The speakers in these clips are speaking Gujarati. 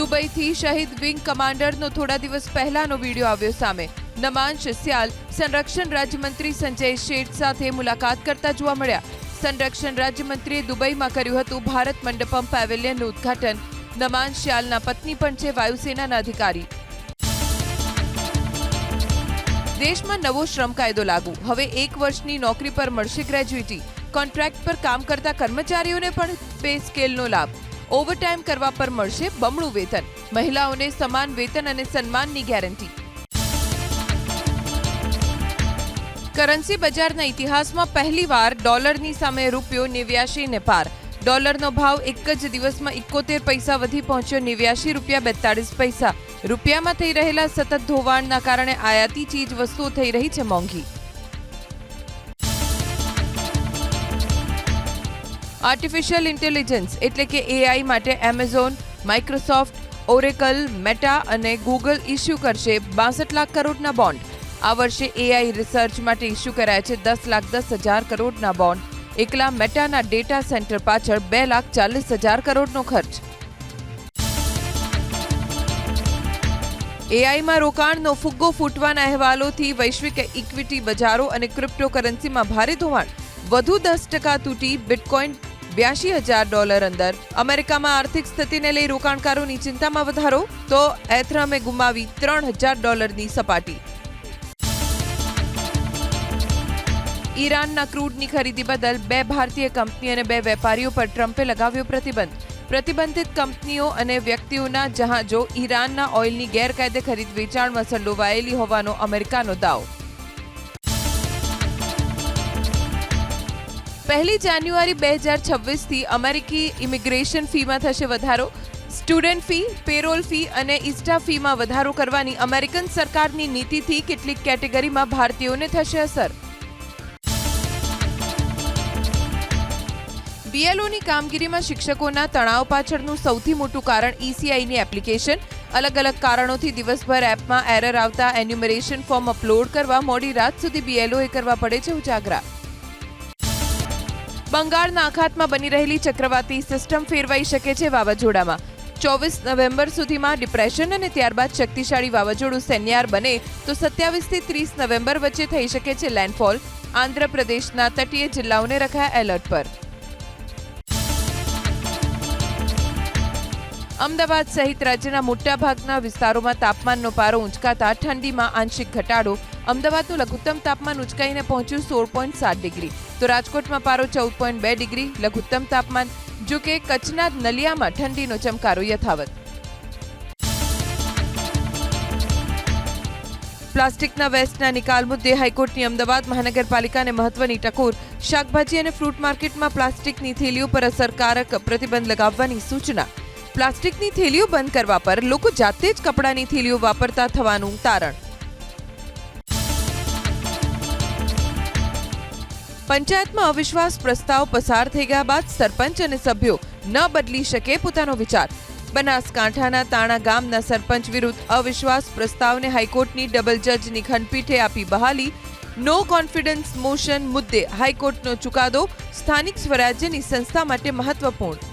દુબઈથી શહીદ વિંગ કમાન્ડરનો થોડા દિવસ પહેલાનો વીડિયો આવ્યો સામે. નમાંશ સ્યાલ, સંરક્ષણ રાજ્યમંત્રી સંજય શેઠ સાથે મુલાકાત કરતા જોવા મળ્યા. સંરક્ષણ રાજ્યમંત્રીએ દુબઈમાં કર્યું હતું ભારત મંડપમ પેવેલિયનનું ઉદ્ઘાટન. નમાન શ્યાલના પત્ની પણ છે વાયુસેનાના અધિકારી. દેશમાં નવો શ્રમ કાયદો લાગુ. હવે એક વર્ષની નોકરી પર મળશે ગ્રેજ્યુટી કોન્ટ્રાક્ટ પર કામ કરતા કર્મચારીઓને પણ પે સ્કેલનો લાભ. ઓવરટાઈમ કરવા પર મળશે બમણું વેતન. મહિલાઓને સમાન વેતન અને સન્માનની ગેરંટી. કરન્સી બજારના ઇતિહાસમાં પહેલીવાર ડોલરની સામે રૂપિયો નેવ્યાશીને પાર. ડોલરનો ભાવ એક જ દિવસમાં ઇકોતેર પૈસા વધી પહોંચ્યો નેવ્યાશી રૂપિયા બેતાળીસ પૈસા. રૂપિયામાં થઈ રહેલા સતત ધોવાણના કારણે આયાતી ચીજ વસ્તુઓ થઈ રહી છે મોંઘી. આર્ટિફિશિયલ ઇન્ટેલિજન્સ એટલે કે એઆઈ માટે એમેઝોન માઇક્રોસોફ્ટ ઓરેકલ મેટા અને ગૂગલ ઇસ્યુ કરશે બાસઠ લાખ કરોડના બોન્ડ આ વર્ષે એઆઈ રિસર્ચ માટે ઇસ્યુ કરાયા છે દસ લાખ દસ હજાર કરોડના બોન્ડ એકલા મેટાના ડેટા સેન્ટર પાછળ બે લાખ ચાલીસ હજાર કરોડનો ખર્ચ. એઆઈમાં રોકાણનો ફુગ્ગો ફૂટવાના અહેવાલોથી વૈશ્વિક ઇક્વિટી બજારો અને ક્રિપ્ટોકરન્સીમાં ભારે ધોવાણ. વધુ દસ ટકા તૂટી બિટકોઇન બ્યાસી હજાર ડોલર અંદર. અમેરિકામાં આર્થિક સ્થિતિને લઈ રોકાણકારોની ચિંતામાં વધારો, તો એથ્રમે ગુમાવી ત્રણ હજાર ડોલરની સપાટી. ઈરાનના ક્રૂડની ખરીદી બદલ બે ભારતીય કંપની અને બે વેપારીઓ પર ટ્રમ્પે લગાવ્યો પ્રતિબંધ. પ્રતિબંધિત કંપનીઓ અને વ્યક્તિઓના જહાજો ઈરાનના ઓઇલની ગેરકાયદે ખરીદ વેચાણમાં સંડોવાયેલી હોવાનો અમેરિકાનો દાવો. પહેલી જાન્યુઆરી બે હજાર છવ્વીસથી અમેરિકી ઇમિગ્રેશન ફીમાં થશે વધારો. સ્ટુડન્ટ ફી, પેરોલ ફી અને ઇસ્ટા ફીમાં વધારો કરવાની અમેરિકન સરકારની નીતિથી કેટલીક કેટેગરીમાં ભારતીયોને થશે અસર. બીએલઓની કામગીરીમાં શિક્ષકોના તણાવ પાછળનું સૌથી મોટું કારણ ઈસીઆઈની એપ્લિકેશન. અલગ અલગ કારણોથી દિવસભર એપમાં એરર આવતા એન્યુમરેશન ફોર્મ અપલોડ કરવા મોડી રાત સુધી બીએલઓએ કરવા પડે છે ઉજાગરા. બંગાળના અખાતમાં બની રહેલી ચક્રવાતી સિસ્ટમ ફેરવાઈ શકે છે વાવાઝોડામાં. ચોવીસ નવેમ્બર સુધીમાં ડિપ્રેશન અને ત્યારબાદ શક્તિશાળી વાવાઝોડું સેન્યાર બને તો સત્યાવીસથી ત્રીસ નવેમ્બર વચ્ચે થઈ શકે છે લેન્ડફોલ. આંધ્રપ્રદેશના તટીય જિલ્લાઓને રખાયા એલર્ટ પર. અમદાવાદ સહિત રાજ્યના મોટાભાગના વિસ્તારોમાં તાપમાનનો પારો ઊંચકાતા ઠંડીમાં આંશિક ઘટાડો, અમદાવાદનું લઘુત્તમ તાપમાન ઉંચકાઈને પહોંચ્યું સોળ પોઈન્ટ સાત ડિગ્રી. તો રાજકોટમાં પારો ચૌદ પોઈન્ટ બે ડિગ્રી, લઘુત્તમ તાપમાન જો કે કચ્છના નલિયામાં ઠંડીનો ચમકારો યથાવત. પ્લાસ્ટિકના વેસ્ટના નિકાલ મુદ્દે હાઈકોર્ટની અમદાવાદ મહાનગરપાલિકાને મહત્વની ટકોર. શાકભાજી અને ફ્રૂટ માર્કેટમાં પ્લાસ્ટિકની થેલીઓ પર અસરકારક પ્રતિબંધ લગાવવાની સૂચના. પ્લાસ્ટિકની થેલીઓ બંધ કરવા પર લોકો જાતે જ કપડાની થેલીઓ વાપરતા થવાનું તારણ. પંચાયતમાં અવિશ્વાસ પ્રસ્તાવ પસાર થઈ ગયા બાદ સરપંચ અને સભ્યો ન બદલી શકે પોતાનો વિચાર. બનાસકાંઠાના તાણા ગામના સરપંચ વિરુદ્ધ અવિશ્વાસ પ્રસ્તાવને હાઈકોર્ટની ડબલ જજની ખંડપીઠે આપી બહાલી. નો કોન્ફિડન્સ મોશન મુદ્દે હાઈકોર્ટનો ચુકાદો સ્થાનિક સ્વરાજ્યની સંસ્થા માટે મહત્વપૂર્ણ.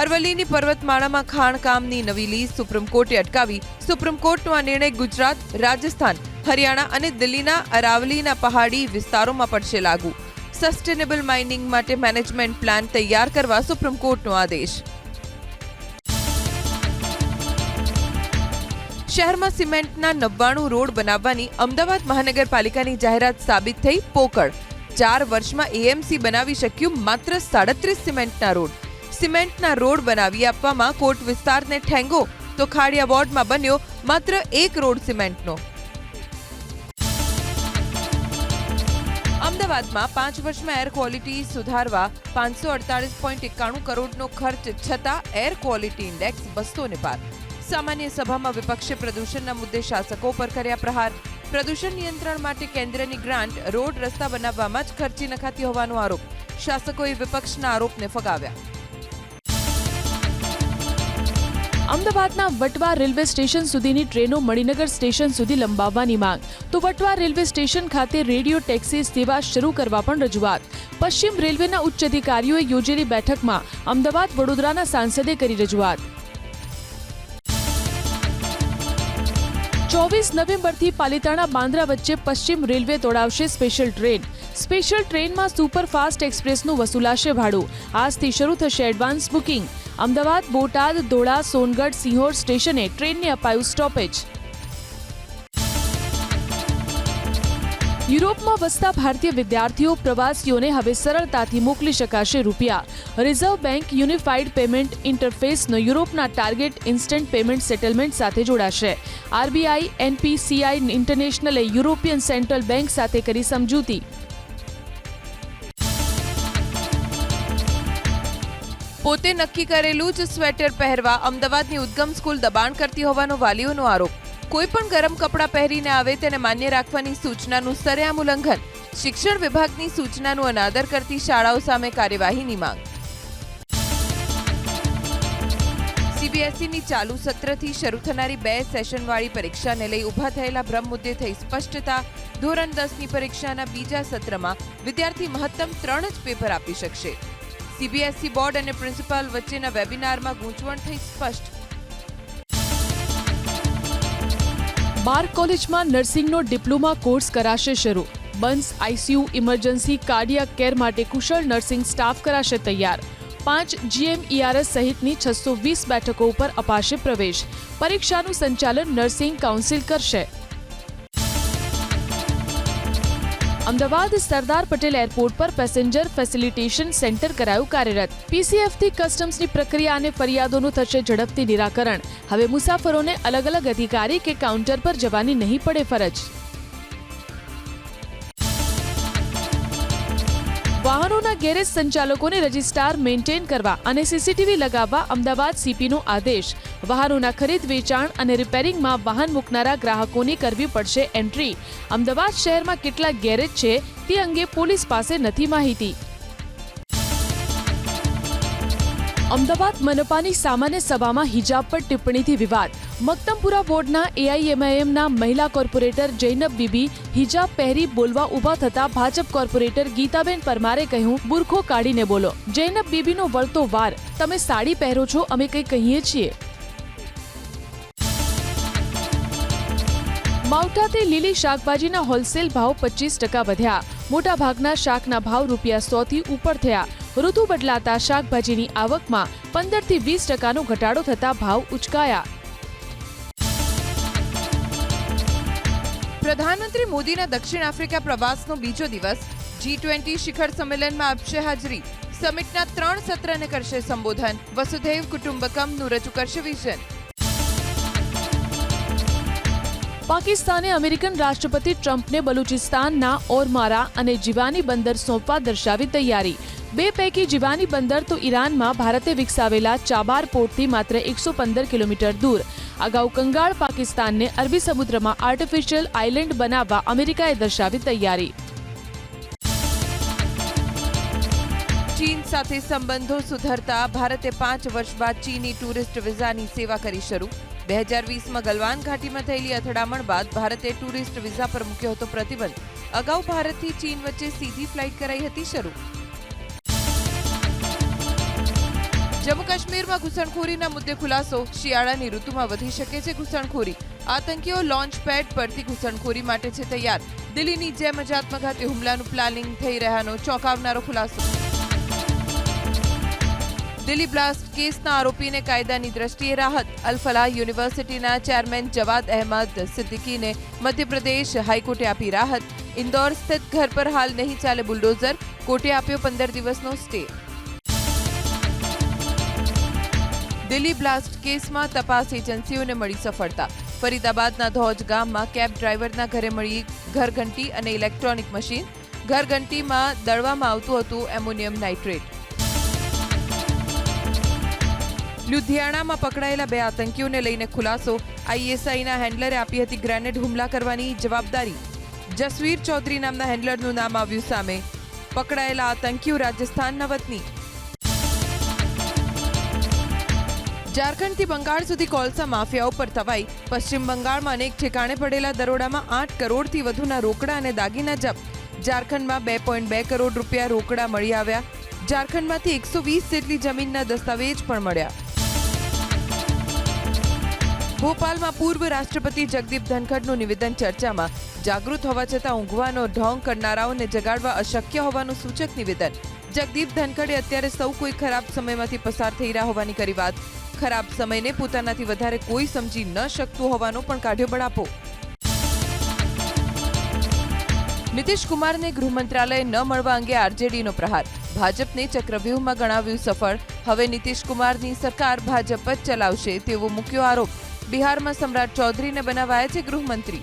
અરવલ્લીની પર્વતમાળામાં ખાણકામની નવી લીઝ સુપ્રીમ કોર્ટે અટકાવી. સુપ્રીમ કોર્ટનો આ નિર્ણય ગુજરાત, રાજસ્થાન, હરિયાણા અને દિલ્હીના અરાવલીના પહાડી વિસ્તારોમાં પડશે લાગુ. સસ્ટેનેબલ માઇનિંગ માટે મેનેજમેન્ટ પ્લાન તૈયાર કરવા સુપ્રીમ કોર્ટનો આદેશ. શહેરમાં સિમેન્ટના નવ્વાણું રોડ બનાવવાની અમદાવાદ મહાનગરપાલિકાની જાહેરાત સાબિત થઈ પોકળ. ચાર વર્ષમાં એએમસી બનાવી શક્યું માત્ર સાડત્રીસ સિમેન્ટના રોડ. સિમેન્ટના રોડ બનાવી આપવામાં કોટ વિસ્તારને ઠેંગો તો ખાડિયા વોર્ડમાં બન્યો માત્ર એક રોડ સિમેન્ટનો. અમદાવાદમાં પાંચ વર્ષમાં એર ક્વોલિટી સુધારવા પાંચસો અડતાલીસ પોઈન્ટ એકાણું કરોડનો ખર્ચ છતાં એર ક્વોલિટી ઇન્ડેક્સ બસો ને પાર સામાન્ય સભામાં વિપક્ષે પ્રદૂષણના મુદ્દે શાસકો પર કર્યા પ્રહાર. પ્રદૂષણ નિયંત્રણ માટે કેન્દ્રની ગ્રાન્ટ, રોડ રસ્તા બનાવવામાં જ ખર્ચી નખાતી હોવાનો આરોપ. શાસકોએ વિપક્ષના આરોપને ફગાવ્યા. અમદાવાદના વટવા રેલવે સ્ટેશન સુધીની ટ્રેનો મણિનગર સ્ટેશન સુધી લંબાવવાની માંગ. તો વટવા રેલવે સ્ટેશન ખાતે રેડિયો ટેક્સી સેવા શરૂ કરવા પણ રજૂઆત. પશ્ચિમ રેલવેના ઉચ્ચ અધિકારીઓએ યોજેલી બેઠકમાં અમદાવાદ વડોદરાના સાંસદે કરી રજૂઆત. ચોવીસ નવેમ્બરથી પાલિતાણા બાંદ્રા વચ્ચે પશ્ચિમ રેલવે દોડાવશે સ્પેશિયલ ટ્રેન. સ્પેશિયલ ટ્રેનમાં સુપરફાસ્ટ એક્સપ્રેસનું વસૂલાશે ભાડું. આજથી શરૂ થશે એડવાન્સ બુકિંગ. અમદાવાદ, બોટાદ, ધોળા, સોનગઢ, સિંહોર સ્ટેશને ટ્રેનને અપાયું સ્ટોપેજ. યુરોપમાં વસતા ભારતીય વિદ્યાર્થીઓ, પ્રવાસીઓને હવે સરળતાથી મોકલી શકાશે રૂપિયા. રિઝર્વ બેંક યુનિફાઈડ પેમેન્ટ ઇન્ટરફેસનો યુરોપના ટાર્ગેટ ઇન્સ્ટન્ટ પેમેન્ટ સેટલમેન્ટ સાથે જોડાશે. આરબીઆઈ, એનપીસીઆઈ, ઇન્ટરનેશનલે યુરોપિયન સેન્ટ્રલ બેંક સાથે કરી સમજૂતી. પોતે નક્કી કરેલું જ સ્વેટર પહેરવા અમદાવાદની ઉદ્ગમ સ્કૂલ દબાણ કરતી હોવાનો વાલીઓનો આરોપ. કોઈ પણ ગરમ કપડાં પહેરીને આવે તેને માન્ય રાખવાની સૂચનાનું સરેઆમ ઉલ્લંઘન. શિક્ષણ વિભાગની સૂચનાનું અનાદર કરતી શાળાઓ સામે કાર્યવાહીની માંગ. સીબીએસઈની ચાલુ સત્રથી શરૂ થનારી બે સેશનવાળી પરીક્ષાને લઈ ઊભા થયેલા ભ્રમ મુદ્દે થઈ સ્પષ્ટતા ધોરણ દસની પરીક્ષાના બીજા સત્રમાં વિદ્યાર્થી મહત્તમ ત્રણ જ પેપર આપી શકશે. સીબીએસઈ બોર્ડ અને પ્રિન્સિપાલ વચ્ચેના વેબિનારમાં ગૂંચવણ થઈ સ્પષ્ટ. બાર કોલેજમાં નર્સિંગનો ડિપ્લોમા કોર્સ કરાશે શરૂ. બંસ આઈસીયુ ઇમરજન્સી કાર્ડિયાક કેર માટે કુશળ નર્સિંગ સ્ટાફ કરાશે તૈયાર. પાંચ જીએમઈઆરએસ સહિતની છસો વીસ બેઠકો ઉપર અપાશે પ્રવેશ. પરીક્ષાનું સંચાલન નર્સિંગ કાઉન્સિલ કરશે. અમદાવાદ સરદાર પટેલ એરપોર્ટ પર પેસેન્જર ફેસિલિટેશન સેન્ટર કરાયું કાર્યરત. પીસીએફથી કસ્ટમ્સની પ્રક્રિયા અને ફરિયાદોનું થશે ઝડપથી નિરાકરણ. હવે મુસાફરોને અલગ અલગ અધિકારી કે કાઉન્ટર પર જવાની નહીં પડે ફરજ. ગેરેજ સંચાલકોને રજિસ્ટ્રાર મેન્ટેન કરવા અને સીસીટીવી લગાવવા અમદાવાદ સીપીનો આદેશ. વાહનોના ખરીદ, વેચાણ અને રિપેરિંગમાં વાહન મૂકનારા ગ્રાહકોની કરવી પડશે એન્ટ્રી. અમદાવાદ શહેરમાં કેટલા ગેરેજ છે તે અંગે પોલીસ પાસે નથી માહિતી. અમદાવાદ મનપાની સામાન્ય સભામાં હિજાબ પર ટિપ્પણીથી વિવાદ. મક્તમપુરા બોર્ડના એઆઈએમઆઈએમના મહિલા કોર્પોરેટર જૈનબ બીબી હિજાબ પહેરી બોલવા ઊભા થતા ભાજપ કોર્પોરેટર ગીતાબેન પરમારે કહ્યું, બુરખો કાઢીને બોલો. જૈનબ બીબીનો વળતો વાર. તમે સાડી પહેરો છો, અમે કંઈ કહીએ છીએ. માવઠાથી લીલી શાકભાજીના હોલસેલ ભાવ પચીસ ટકા વધ્યા. મોટાભાગના શાકના ભાવ રૂપિયા સો થી ઉપર થયા. ઋતુ બદલાતા શાકભાજીની આવકમાં પંદરથી વીસ ટકાનો ઘટાડો થતા ભાવ ઉચકાયા. પ્રધાનમંત્રી મોદીના દક્ષિણ આફ્રિકા પ્રવાસનો બીજો દિવસ. જી ટ્વેન્ટી શિખર સંમેલનમાં આપશે હાજરી. સમિટના ત્રણ સત્રને કરશે સંબોધન. વસુધૈવ કુટુંબકમનું રજૂ કરશે વિઝન. પાકિસ્તાને અમેરિકન રાષ્ટ્રપતિ ટ્રમ્પને બલુચિસ્તાનના ઓરમારા અને જીવાની બંદર સોંપવા દર્શાવી તૈયારી. બે પૈકી જીવાની બંદર તો ઈરાનમાં ભારતે વિકસાવેલા ચાબાર પોર્ટથી માત્ર એકસો પંદર કિલોમીટર દૂર. અગાઉ કંગાળ પાકિસ્તાનને અરબી સમુદ્રમાં આર્ટિફિશિયલ આઇલેન્ડ બનાવવા અમેરિકાએ દર્શાવી તૈયારી. ચીન સાથે સંબંધો સુધરતા ભારતે પાંચ વર્ષ બાદ ચીની ટુરિસ્ટ વિઝાની સેવા કરી શરૂ. બે હજાર વીસમાં ગલવાન ઘાટીમાં થયેલી અથડામણ બાદ ભારતે ટુરિસ્ટ વિઝા પર મૂક્યો હતો પ્રતિબંધ. અગાઉ ભારતથી ચીન વચ્ચે સીધી ફ્લાઇટ કરાઈ હતી શરૂ. જમ્મુ કાશ્મીરમાં ઘૂસણખોરીના મુદ્દે ખુલાસો. શિયાળાની ઋતુમાં વધી શકે છે ઘૂસણખોરી. આતંકીઓ લોન્ચ પેડ પરથી ઘૂસણખોરી માટે છે તૈયાર. દિલ્હીની જેમ જ આત્મઘાતી હુમલાનું પ્લાનિંગ થઈ રહ્યાનો ચોંકાવનારો ખુલાસો. દિલ્હી બ્લાસ્ટ કેસના આરોપીને કાયદાની દ્રષ્ટિએ રાહત. અલફલાહ યુનિવર્સિટીના ચેરમેન જવાદ અહેમદ સિદ્દીકીને મધ્યપ્રદેશ હાઈકોર્ટે આપી રાહત. ઇન્દોર સ્થિત ઘર પર હાલ નહીં ચાલે બુલડોઝર. કોર્ટે આપ્યો પંદર દિવસનો સ્ટે. દિલ્હી બ્લાસ્ટ કેસમાં તપાસ એજન્સીઓને મળી સફળતા. ફરીદાબાદના ધોજ ગામમાં કેબ ડ્રાઈવરના ઘરે મળી ઘરઘંટી અને ઇલેક્ટ્રોનિક મશીન. ઘરઘંટીમાં દળવામાં આવતું હતું એમોનિયમ નાઇટ્રેટ. લુધિયાણામાં પકડાયેલા બે આતંકીઓને લઈને ખુલાસો. આઈએસઆઈના હેન્ડલરે આપી હતી ગ્રેનેડ હુમલા કરવાની જવાબદારી. જસવીર ચૌધરી નામના હેન્ડલરનું નામ આવ્યું સામે. પકડાયેલા આતંકીઓ રાજસ્થાનના વતની. ઝારખંડથી બંગાળ સુધી કોલસા માફિયાઓ પર તવાઈ. પશ્ચિમ બંગાળમાં અનેક ઠેકાણે પડેલા દરોડામાં આઠ કરોડથી વધુના રોકડા અને દાગીના જપ્ત. ઝારખંડમાં બે પોઈન્ટ બે કરોડ રૂપિયા રોકડા મળી આવ્યા. ઝારખંડમાંથી એકસો વીસ જેટલી જમીનના દસ્તાવેજ પણ મળ્યા. ભોપાલમાં પૂર્વ રાષ્ટ્રપતિ જગદીપ ધનખડનું નિવેદન ચર્ચામાં. જાગૃત હોવા છતાં ઊંઘવાનો ઢોંગ કરનારાઓને જગાડવા અશક્ય હોવાનું સૂચક નિવેદન. જગદીપ ધનખડે અત્યારે સૌ કોઈ ખરાબ સમયમાંથી પસાર થઈ રહ્યા હોવાની કરી વાત ખરાબ સમયને પોતાનાથી વધારે કોઈ સમજી ન શકતું હોવાનો પણ કાઢ્યો બળાપો. નીતિશ કુમારને ગૃહ મંત્રાલય ન મળવા અંગે આરજેડીનો પ્રહાર. ભાજપને ચક્રવ્યૂહમાં ગણાવ્યું સફળ. હવે નીતિશ કુમારની સરકાર ભાજપ જ ચલાવશે તેવો મૂક્યો આરોપ. બિહારમાં સમ્રાટ ચૌધરીને બનાવાયા છે ગૃહમંત્રી.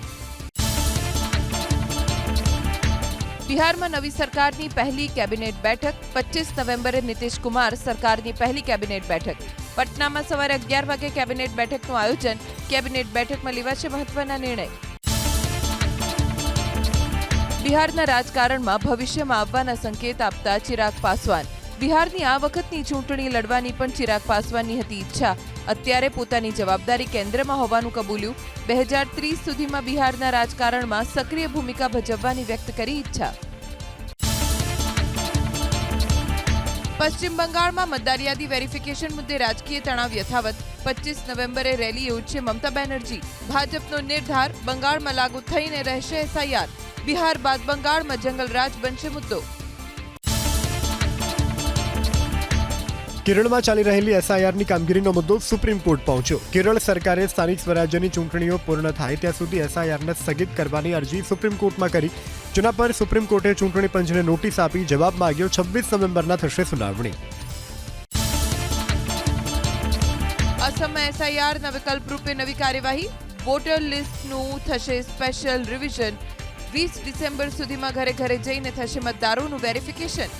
બિહારમાં નવી સરકારની પહેલી કેબિનેટ બેઠક પચીસ નવેમ્બરે નીતિશ કુમાર સરકારની પહેલી કેબિનેટ બેઠક. પટનામાં સવારે અગિયાર વાગે કેબિનેટ બેઠકનું આયોજન, કેબિનેટ બેઠકમાં લેવાશે મહત્વના નિર્ણય. બિહારના રાજકારણમાં ભવિષ્યમાં આવવાના સંકેત આપતા ચિરાગ પાસવાન. બિહારની આ વખતની ચૂંટણી લડવાની પણ ચિરાગ પાસવાનની હતી ઈચ્છા. અત્યારે પોતાની જવાબદારી કેન્દ્રમાં હોવાનું કબૂલ્યું. બે હજાર ત્રીસ સુધીમાં બિહારના રાજકારણમાં સક્રિય ભૂમિકા ભજવવાની વ્યક્ત કરી ઈચ્છા. પશ્ચિમ બંગાળમાં મતદાર યાદી વેરિફિકેશન મુદ્દે રાજકીય તણાવ યથાવત. પચીસ નવેમ્બરે રેલી યોજશે મમતા બેનર્જી. ભાજપનો નિર્ધાર બંગાળમાં લાગુ થઈને રહેશે એસઆઈઆર. બિહાર બાદ બંગાળમાં જંગલરાજ બનશે મુદ્દો. કેરળમાં ચાલી રહેલી એસઆઈઆરની કામગીરીનો મુદ્દો સુપ્રીમ કોર્ટ પહોંચ્યો. કેરળ સરકારે સ્થાનિક સ્વરાજ્યની ચૂંટણીઓ પૂર્ણ થાય ત્યાં સુધી એસઆઈઆરને સ્થગિત કરવાની અરજી સુપ્રીમ કોર્ટમાં કરી. જેના પર સુપ્રીમ કોર્ટે ચૂંટણી પંચને નોટિસ આપી જવાબ માંગ્યો, છવ્વીસ નવેમ્બરના થશે સુનાવણી. અસમમાં એસઆઈઆરના વિકલ્પ રૂપે નવી કાર્યવાહી. વોટર લિસ્ટનું થશે સ્પેશિયલ રિવિઝન. વીસ ડિસેમ્બર સુધીમાં ઘરે ઘરે જઈને થશે મતદારોનું વેરિફિકેશન.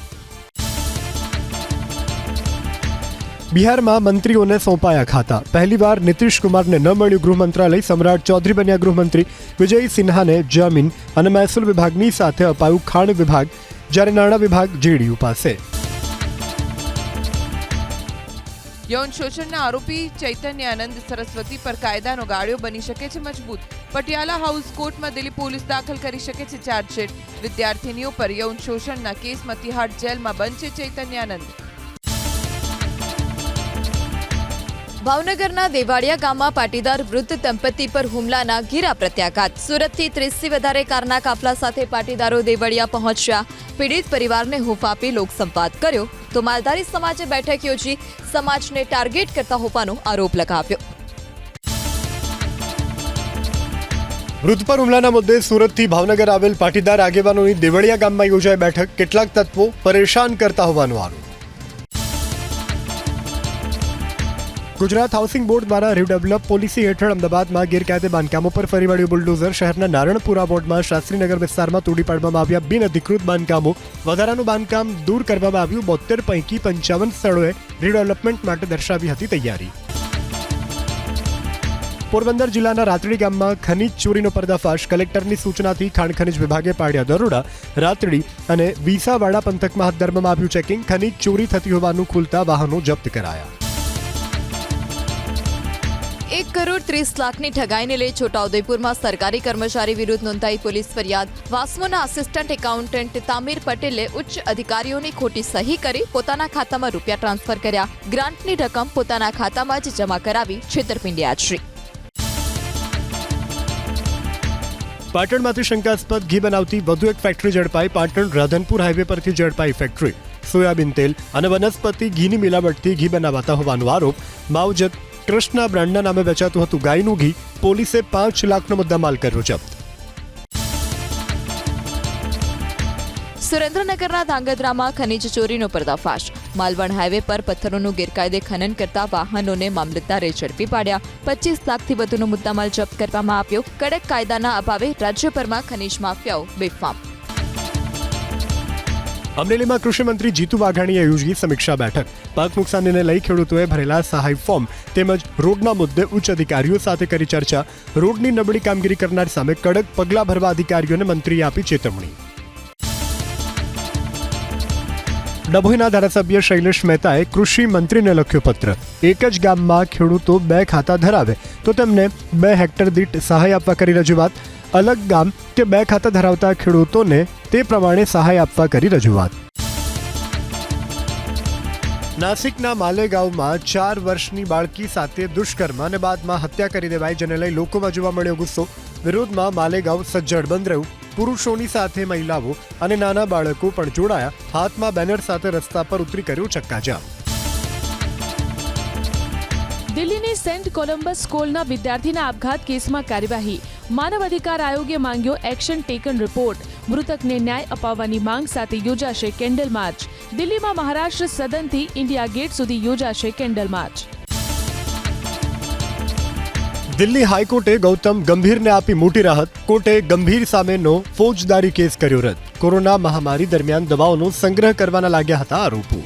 બિહારમાં મંત્રીઓને સોંપાયા ખાતા. પહેલીવાર નીતિશ કુમારને ન મળ્યું ગૃહ મંત્રાલય, સમ્રાટ ચૌધરી બન્યા ગૃહમંત્રી વિજય સિન્હાને જમીન અને મહેસૂલ વિભાગની સાથે અપાયું ખાણ વિભાગ, જ્યારે નાણાં વિભાગ જેડીયુ પાસે યૌન શોષણના આરોપી ચૈતન્યાનંદ સરસ્વતી પર કાયદાનો ગાળ્યો બની શકે છે મજબૂત. પટિયાલા હાઉસ કોર્ટમાં દિલ્હી પોલીસ દાખલ કરી શકે છે ચાર્જશીટ. વિદ્યાર્થીનીઓ પર યૌન શોષણના કેસમાં તિહાડ જેલમાં બનશે ચૈતન્યાનંદ ભાવનગરના દેવાડિયા ગામમાં પાટીદાર વૃદ્ધ દંપતી પર હુમલાના ઘેરા પ્રત્યાઘાત. સુરતથી ત્રીસથી વધારે કારના કાફલા સાથે પાટીદારો દેવાડિયા પહોંચ્યા. પીડિત પરિવારને હૂંફ આપી લોકસંવાદ કર્યો. તો માલધારી સમાજે બેઠક યોજી સમાજને ટાર્ગેટ કરતા હોવાનો આરોપ લગાવ્યો. વૃદ્ધ પર હુમલાના મુદ્દે સુરતથી ભાવનગર આવેલ પાટીદાર આગેવાનોની દેવળિયા ગામમાં યોજાઈ બેઠક. કેટલાક તત્વો પરેશાન કરતા હોવાનો આરોપ. ગુજરાત હાઉસિંગ બોર્ડ દ્વારા રીડેવલપ પોલિસી હેઠળ અમદાવાદમાં ગેરકાયદે બાંધકામો પર ફરી વળ્યું બુલડોઝર. શહેરના નારણપુરા વોર્ડમાં શાસ્ત્રીનગર વિસ્તારમાં તોડી પાડવામાં આવ્યા બિન અધિકૃત બાંધકામો. વધારાનું બાંધકામ દૂર કરવામાં આવ્યું. બોતેર પૈકી પંચાવન સ્થળોએ રીડેવલપમેન્ટ માટે દર્શાવી હતી તૈયારી. પોરબંદર જિલ્લાના રાત્રી ગામમાં ખનીજ ચોરીનો પર્દાફાશ કલેક્ટરની સૂચનાથી ખાણ ખનીજ વિભાગે પાડ્યા દરોડા. રાત્રી અને વિસાવાડા પંથકમાં હાથ ધરવામાં આવ્યું ચેકિંગ. ખનીજ ચોરી થતી હોવાનું ખુલતા વાહનો જપ્ત કરાયા. એક કરોડ ત્રીસ લાખની ઠગાઈને લઈ છોટાઉદેપુરમાં સરકારી કર્મચારી વિરુદ્ધ નોંધાઈ પોલીસ ફરિયાદ. વાસ્મોના આસિસ્ટન્ટ એકાઉન્ટન્ટ તામીર પટેલે ઉચ્ચ અધિકારીઓની ખોટી સહી કરી પોતાના ખાતામાં રૂપિયા ટ્રાન્સફર કર્યા. ગ્રાન્ટની રકમ પોતાના ખાતામાં જ જમા કરાવી છેતરપિંડી આચરી. પાટણમાંથી શંકાસ્પદ ઘી બનાવતી વધુ એક ફેક્ટરી ઝડપાઈ. પાટણ રાધનપુર હાઈવે પરથી ઝડપાઈ ફેક્ટરી સોયાબીન તેલ અને વનસ્પતિ ઘીની મિલાવટથી ઘી બનાવાતા હોવાનો આરોપ. માવજત કૃષ્ણા બ્રાન્ડના નામે વેચાતું હતું ગાયનું ઘી, પોલીસે પાંચ લાખનો મુદ્દામાલ કર્યો જપ્ત સુરેન્દ્રનગરના ધાંગધ્રામાં ખનીજ ચોરીનો પર્દાફાશ. માલવણ હાઈવે પર પથ્થરોનું ગેરકાયદે ખનન કરતા વાહનોને મામલતદારે ઝડપી પાડ્યા. પચીસ લાખથી વધુનો મુદ્દામાલ જપ્ત કરવામાં આવ્યો. કડક કાયદાના અભાવે રાજ્યભરમાં ખનીજ માફિયાઓ બેફામ. અમરેલીમાં કૃષિમંત્રી જીતુ વાઘાણીએ યોજી સમીક્ષા બેઠક. પાક નુકસાનીને લઈ ખેડૂતોએ ભરેલા સહાય ફોર્મ તેમજ રોડના મુદ્દે ઉચ્ચ અધિકારીઓ સાથે કરી ચર્ચા. રોડની નબળી કામગીરી કરનાર સામે કડક પગલાં ભરવા અધિકારીઓને મંત્રીએ આપી ચેતવણી. ડભોઈના ધારાસભ્ય શૈલેષ મહેતાએ કૃષિ મંત્રીને લખ્યો પત્ર. એક જ ગામમાં ખેડૂતો બે ખાતા ધરાવે તો તેમને બે હેક્ટર દીઠ સહાય આપવા કરી રજૂઆત. અલગ ગામ કે બે ખાતા ધરાવતા ખેડૂતોને તે પ્રમાણે સહાય આપવા કરી રજૂઆત. નાસિકના માલેગાંવમાં ચાર વર્ષની બાળકી સાથે દુષ્કર્મ અને બાદમાં હત્યા કરી દેવાઈ જેને લઈ લોકોમાં જોવા મળ્યો ગુસ્સો. વિરોધમાં માલેગાંવ સજ્જડ બંધ રહ્યું. પુરુષોની સાથે મહિલાઓ અને નાના બાળકો પણ જોડાયા. હાથમાં બેનર સાથે રસ્તા પર ઉતરી કર્યું ચક્કાજામ. દિલ્હીની સેન્ટ કોલંબસ સ્કૂલના વિદ્યાર્થીના આપઘાત કેસમાં કાર્યવાહી. માનવ અધિકાર આયોગે માંગ્યો એક્શન ટેકન રિપોર્ટ. મૃતકને ન્યાય અપાવવાની માંગ સાથે યોજાશે કેન્ડલ માર્ચ. દિલ્હીમાં મહારાષ્ટ્ર સદનથી ઇન્ડિયા ગેટ સુધી યોજાશે કેન્ડલ માર્ચ. દિલ્હી હાઈકોર્ટે ગૌતમ ગંભીરને આપી મોટી રાહત. કોર્ટે ગંભીર સામેનો ફોજદારી કેસ કર્યો રદ. કોરોના મહામારી દરમિયાન દવાઓનો સંગ્રહ કરવાના લાગ્યા હતા આરોપો.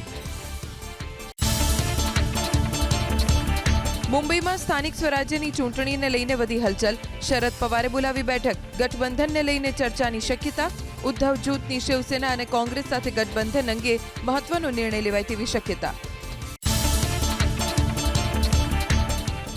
મુંબઈમાં સ્થાનિક સ્વરાજ્યની ચૂંટણીને લઈને વધી હલચલ. શરદ પવારે બોલાવી બેઠક. ગઠબંધનને લઈને ચર્ચાની શક્યતા. ઉદ્ધવ જૂથની શિવસેના અને કોંગ્રેસ સાથે ગઠબંધન અંગે મહત્વનો નિર્ણય લેવાય તેવી શક્યતા.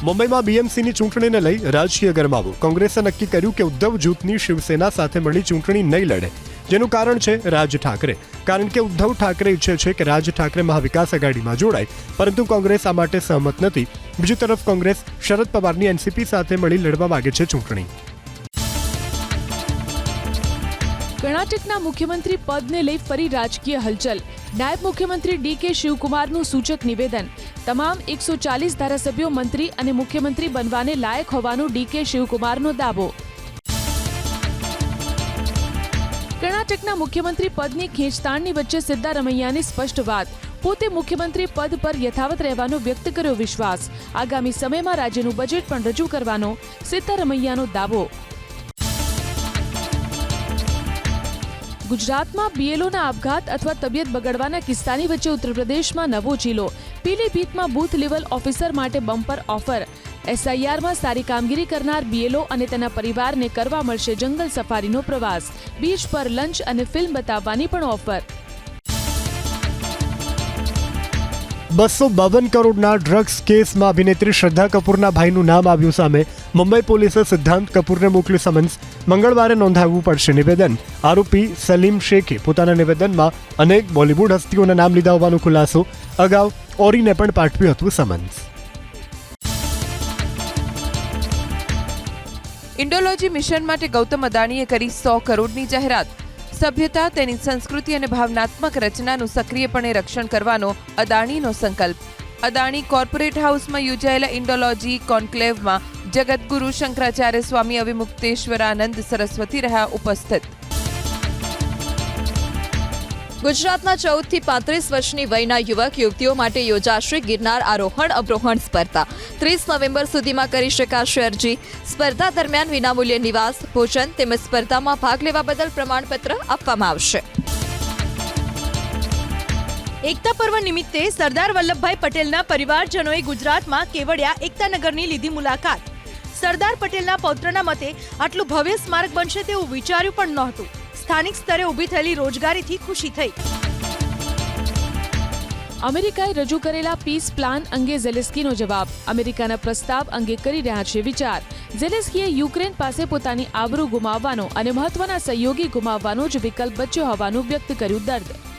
મુંબઈમાં બીએમસીની ચૂંટણીને લઈ રાજકીય ગરમાવો કોંગ્રેસે નક્કી કર્યું કે ઉદ્ધવ જૂથની શિવસેના સાથે મળી ચૂંટણી નહીં લડે. જેનું કારણ છે રાજ ઠાકરે. કારણ કે ઉદ્ધવ ઠાકરે ઈચ્છે છે કે રાજ ઠાકરે મહાવિકાસ આઘાડીમાં જોડાય. પરંતુ કોંગ્રેસ આ માટે સહમત નથી. બીજી તરફ કોંગ્રેસ શરદ પવારની એનસીપી સાથે મળી લડવા માંગે છે ચૂંટણી. કર્ણાટકના મુખ્યમંત્રી પદને લઈ ફરી રાજકીય હલચલ. નાયબ મુખ્યમંત્રી ડી કે શિવકુમારનું સૂચક નિવેદન. તમામ એકસો ચાલીસ ધારાસભ્યો મંત્રી અને મુખ્યમંત્રી બનવાને લાયક હોવાનું ડી કે શિવકુમારનો દાવો. કર્ણાટકના મુખ્યમંત્રી પદની ખેંચતાણની વચ્ચે સિદ્ધારમૈયાની સ્પષ્ટ વાત. પોતે મુખ્યમંત્રી પદ પર યથાવત રહેવાનો વ્યક્ત કર્યો વિશ્વાસ. આગામી સમયમાં રાજ્યનું બજેટ પણ રજૂ કરવાનો સિદ્ધારમૈયાનો દાવો. ગુજરાતમાં બીએલઓના આપઘાત અથવા તબિયત બગડવાના કિસ્સાની વચ્ચે ઉત્તર પ્રદેશમાં નવો જિલ્લો. પીલીભીતમાં બૂથ લેવલ ઓફિસર માટે બમ્પર ઓફર. એસઆઈઆરમાં સારી કામગીરી કરનાર બીએલઓ અને તેના પરિવારને કરવા મળશે જંગલ સફારીનો પ્રવાસ. બીચ પર લંચ અને ફિલ્મ બતાવવાની પણ ઓફર. બસો બાવન કરોડના ડ્રગ્સ કેસમાં અભિનેત્રી શ્રદ્ધા કપૂરના ભાઈનું નામ આવ્યું સામે મુંબઈ પોલીસે સિદ્ધાંત કપૂરને મોકલ્યું સમન્સ મંગળવારે નોંધાવવું પડશે નિવેદન. આરોપી સલીમ શેખે પોતાના નિવેદનમાં અનેક બોલિવૂડ હસ્તીઓના નામ લીધા હોવાનો ખુલાસો. અગાઉ ઓરીને પણ પાઠવ્યું હતું સમન્સ ઇન્ડોલોજી મિશન માટે ગૌતમ અદાણીએ કરી સો કરોડની જાહેરાત. સભ્યતા, તેની સંસ્કૃતિ અને ભાવનાત્મક રચનાનું સક્રિયપણે રક્ષણ કરવાનો અદાણીનો સંકલ્પ. અદાણી કોર્પોરેટ હાઉસમાં યોજાયેલા ઇન્ડોલોજી કોન્ક્લેવમાં જગતગુરુ શંકરાચાર્ય સ્વામી અવિમુક્તેશ્વરાનંદ સરસ્વતી રહ્યા ઉપસ્થિત. ગુજરાતના ચૌદથી પાંત્રીસ વર્ષની વયના યુવક, યુવતીઓ માટે યોજાશે ગિરનાર આરોહણ અવરોહણ સ્પર્ધા. ત્રીસ નવેમ્બર સુધીમાં કરી શકાશે અરજી. સ્પર્ધા દરમિયાન વિનામૂલ્ય નિવાસ, ભોજન તેમજ સ્પર્ધામાં ભાગ લેવા બદલ પ્રમાણપત્ર આપવામાં આવશે. એકતા પર્વ નિમિત્તે સરદાર વલ્લભભાઈ પટેલના પરિવારજનોએ ગુજરાતમાં કેવડિયા એકતાનગરની લીધી મુલાકાત. સરદાર પટેલના પૌત્રના મતે, આટલું ભવ્ય સ્મારક બનશે તેવું વિચાર્યું પણ નહોતું. સ્થાનિક સ્તરે ઊભી થયેલી રોજગારીથી ખુશી થઈ. અમેરિકાએ રજૂ કરેલા પીસ પ્લાન અંગે ઝેલેસ્કીનો જવાબ. અમેરિકાના પ્રસ્તાવ અંગે કરી રહ્યા છે વિચાર. ઝેલેસ્કીએ યુક્રેન પાસે પોતાની આબરૂ ગુમાવવાનો અને મહત્વના સહયોગી ગુમાવવાનો જ વિકલ્પ બચ્યો હોવાનું વ્યક્ત કર્યું દર્દ.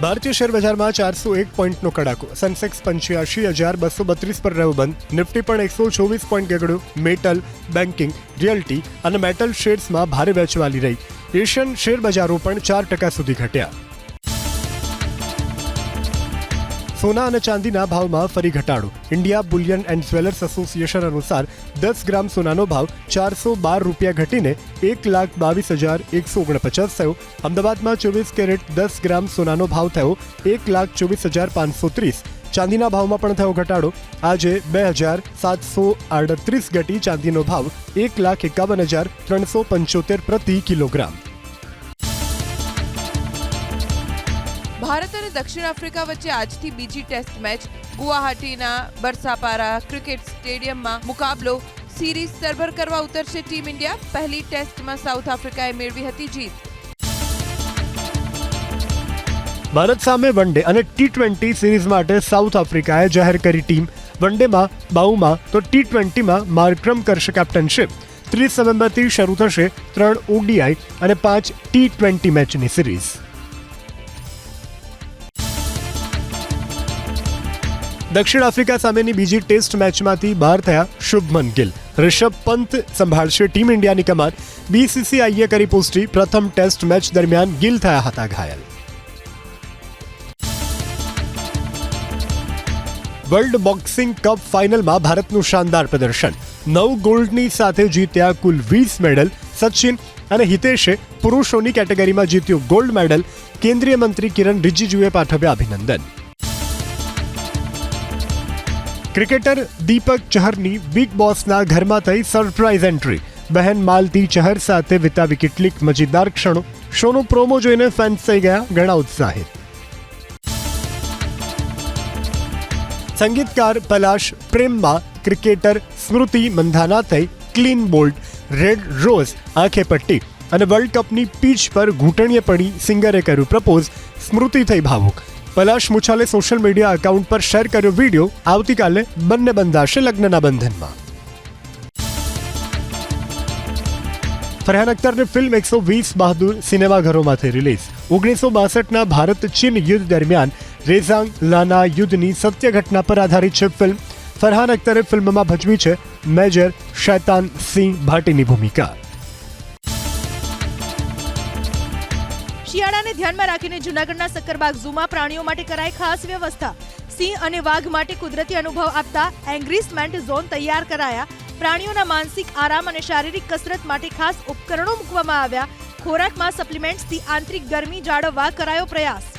ભારતીય શેર બજારમાં ચારસો એક પોઈન્ટનો કડાકો, સેન્સેક્સ પંચ્યાસી હજાર બસો બત્રીસ પર રહ્યો બંધ, નિફ્ટી પણ એકસો ચોવીસ પોઈન્ટ ગગડ્યું મેટલ, બેન્કિંગ, રિયલ્ટી અને મેટલ શેર્સમાં ભારે વેચવાલી રહી. એશિયન શેર બજારો પણ ચાર ટકા સુધી ઘટ્યા. સોના અને ચાંદીના ભાવમાં ફરી ઘટાડો. India bullion and jewellers association અનુસાર દસ ગ્રામ સોનાનો ભાવ ચારસો બાર રૂપિયા ઘટીને એક લાખ બાવીસ હજાર એકસો ઓગણપચાસ થયો. અમદાવાદમાં ચોવીસ કેરેટ દસ ગ્રામ સોનાનો ભાવ થયો એક લાખ ચોવીસ હજાર પાંચસો ત્રીસ. ચાંદીના ભાવમાં પણ થયો ઘટાડો. આજે બે હજાર સાતસો આડત્રીસ ઘટી ચાંદીનો ભાવ એક લાખ એકાવન હજાર ત્રણસો પંચોતેર પ્રતિ કિલોગ્રામ. ભારત અને દક્ષિણ આફ્રિકા વચ્ચે આજથી બીજી ટેસ્ટ મેચ ગુવાહાટીના બરસાપારા ક્રિકેટ સ્ટેડિયમમાં મુકાબલો સિરીઝ સરભર કરવા ઉતરશે ટીમ ઇન્ડિયા. પહેલી ટેસ્ટમાં સાઉથ આફ્રિકાએ મેળવી હતી જીત. ભારત સામે વનડે અને ટી ટ્વેન્ટી સિરીઝ માટે સાઉથ આફ્રિકાએ જાહેર કરી ટીમ. વનડેમાં બાઉમાં તો ટી ટ્વેન્ટીમાં માર્ક્રમ કરશે કેપ્ટનશીપ. ત્રીસ નવેમ્બરથી શરૂ થશે ત્રણ ઓડીઆઈ અને પાંચ ટી ટ્વેન્ટી મેચની સિરીઝ. દક્ષિણ આફ્રિકા સામેની બીજી ટેસ્ટ મેચમાંથી બહાર થયા શુભમન ગિલ. રિષભ પંત સંભાળશે ટીમ ઇન્ડિયાની કમાન. બીસીસીઆઈએ કરી પુષ્ટિ. પ્રથમ ટેસ્ટ મેચ દરમિયાન ગિલ થયા હતા ઘાયલ. વર્લ્ડ બોક્સિંગ કપ ફાઇનલમાં ભારતનું શાનદાર પ્રદર્શન. નવ ગોલ્ડની સાથે જીત્યા કુલ વીસ મેડલ. સચિન અને હિતેશે પુરુષોની કેટેગરીમાં જીત્યું ગોલ્ડ મેડલ. કેન્દ્રીય મંત્રી કિરણ રિજિજુએ પાઠવ્યા અભિનંદન. ક્રિકેટર દીપક ચહરની બિગ બોસના ઘરમાં થઈ સરપ્રાઇઝ એન્ટ્રી. બહેન માલતી ચહર સાથે વિતાવી કેટલીક મજેદાર ક્ષણો. શોનો પ્રોમો જોઈને ફેન્સ થઈ ગયા ઘણા ઉત્સાહિત. સંગીતકાર પલાશ પ્રેમમાં ક્રિકેટર સ્મૃતિ મંધાના થઈ ક્લીન બોલ્ડ, રેડ રોઝ, આંખે પટ્ટી અને વર્લ્ડ કપની પીચ પર ઘૂંટણીએ પડી સિંગરે કર્યું પ્રપોઝ. સ્મૃતિ થઈ ભાવુક. પલાશ મુછાલે સોશિયલ મીડિયા એકાઉન્ટ પર શેર કર્યો વીડિયો આવતીકાલે બંને બંધાશે લગ્નના બંધનમાં. ફરહાન અખ્તરની ફિલ્મ એકસો વીસ બહાદુર સિનેમાઘરોમાંથી રિલીઝ ઓગણીસો બાસઠના ભારત ચીન યુદ્ધ દરમિયાન રેઝાંગ લાના યુદ્ધની સત્ય ઘટના પર આધારિત છે ફિલ્મ ફરહાન અખ્તરે ફિલ્મમાં ભજવી છે મેજર શૈતાન સિંહ ભાટીની ભૂમિકા. શિયાળાને ધ્યાનમાં રાખીને જૂનાગઢના સક્કરબાગ ઝૂમાં પ્રાણીઓ માટે કરાઈ ખાસ વ્યવસ્થા. સિંહ અને વાઘ માટે કુદરતી અનુભવ આપતા એંગ્રીસમેન્ટ ઝોન તૈયાર કરાયા. પ્રાણીઓના માનસિક આરામ અને શારીરિક કસરત માટે ખાસ ઉપકરણો મૂકવામાં આવ્યા. ખોરાકમાં સપ્લિમેન્ટ્સથી આંતરિક ગરમી જાળવવા કરાયો પ્રયાસ.